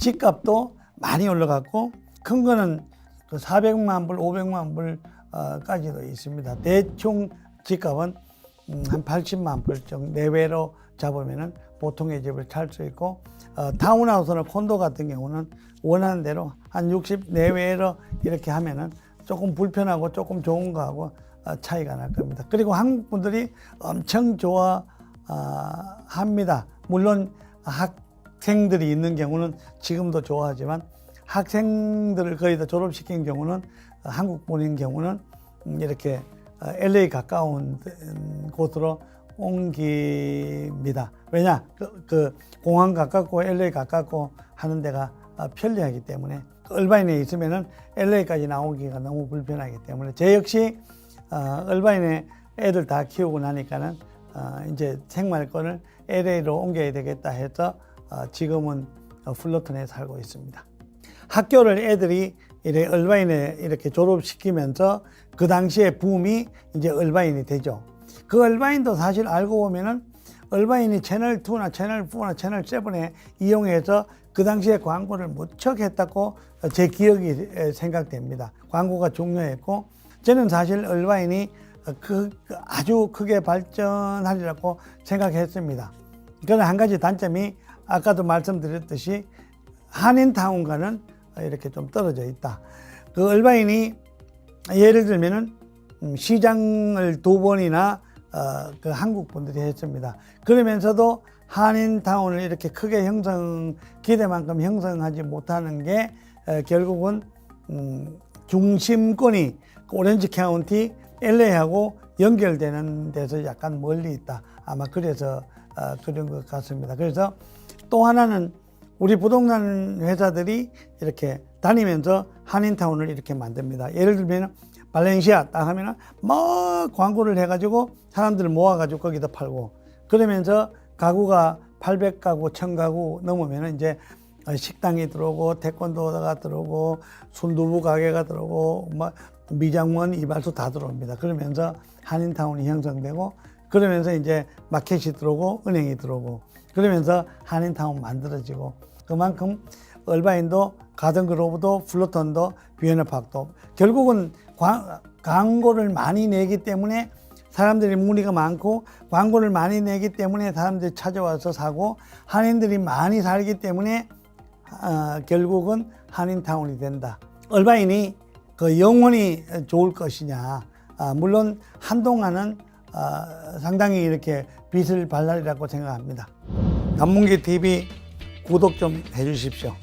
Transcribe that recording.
집값도 많이 올라갔고 큰 거는 그 400만 불, 500만 불까지도 있습니다. 대충 집값은 음, 한 80만 불 정도 내외로 잡으면은 보통의 집을 살 수 있고 어, 타운하우스나 콘도 같은 경우는 원하는 대로 한 60 내외로 이렇게 하면은 조금 불편하고 조금 좋은 거하고 어, 차이가 날 겁니다. 그리고 한국 분들이 엄청 좋아합니다. 물론 학 생들이 있는 경우는 지금도 좋아하지만 학생들을 거의 다 졸업시킨 경우는 어, 한국 분인 경우는 음, 이렇게 어, LA 가까운 음, 곳으로 옮깁니다. 왜냐? 그, 그 공항 가깝고 LA 가깝고 하는 데가 어, 편리하기 때문에 그 얼바인에 있으면은 LA까지 나오기가 너무 불편하기 때문에 제 역시 어, 얼바인에 애들 다 키우고 나니까는 어, 이제 생활권을 LA로 옮겨야 되겠다 해서 어, 지금은 어, 플로턴에 살고 있습니다. 학교를 애들이 이렇게 얼바인에 이렇게 졸업시키면서 그 당시에 붐이 이제 얼바인이 되죠. 그 얼바인도 사실 알고 보면은 얼바인이 채널 2나 채널 4나 채널 7에 이용해서 그 당시에 광고를 무척 했다고 제 기억이 에, 생각됩니다. 광고가 중요했고 저는 사실 얼바인이 그, 그 아주 크게 발전하리라고 생각했습니다. 그러나 한 가지 단점이 아까도 말씀드렸듯이 한인타운과는 이렇게 좀 떨어져 있다. 그 얼바인이 예를 들면은 음, 시장을 두 번이나 어, 그 한국 분들이 했습니다. 그러면서도 한인타운을 이렇게 크게 형성 기대만큼 형성하지 못하는 게 에, 결국은 음, 중심권이 오렌지 카운티 LA하고 연결되는 데서 약간 멀리 있다. 아마 그래서 어, 그런 것 같습니다. 그래서 또 하나는 우리 부동산 회사들이 이렇게 다니면서 한인타운을 이렇게 만듭니다. 예를 들면 발렌시아 딱 하면은 뭐 광고를 해가지고 사람들을 모아가지고 거기다 팔고 그러면서 가구가 800가구, 1000가구 넘으면 이제 식당이 들어오고 태권도가 들어오고 순두부 가게가 들어오고 뭐 미장원, 이발소 다 들어옵니다. 그러면서 한인타운이 형성되고 그러면서 이제 마켓이 들어오고 은행이 들어오고 그러면서 한인타운 만들어지고 그만큼 얼바인도 가든그로브도 플로턴도 비에너팍도 결국은 광, 광고를 많이 내기 때문에 사람들이 문의가 많고 광고를 많이 내기 때문에 사람들이 찾아와서 사고 한인들이 많이 살기 때문에 어, 결국은 한인타운이 된다. 얼바인이 그 영원히 좋을 것이냐. 아, 물론 한동안은 어, 상당히 이렇게 빛을 발랄이라고 생각합니다. 단문기 TV 구독 좀 해주십시오.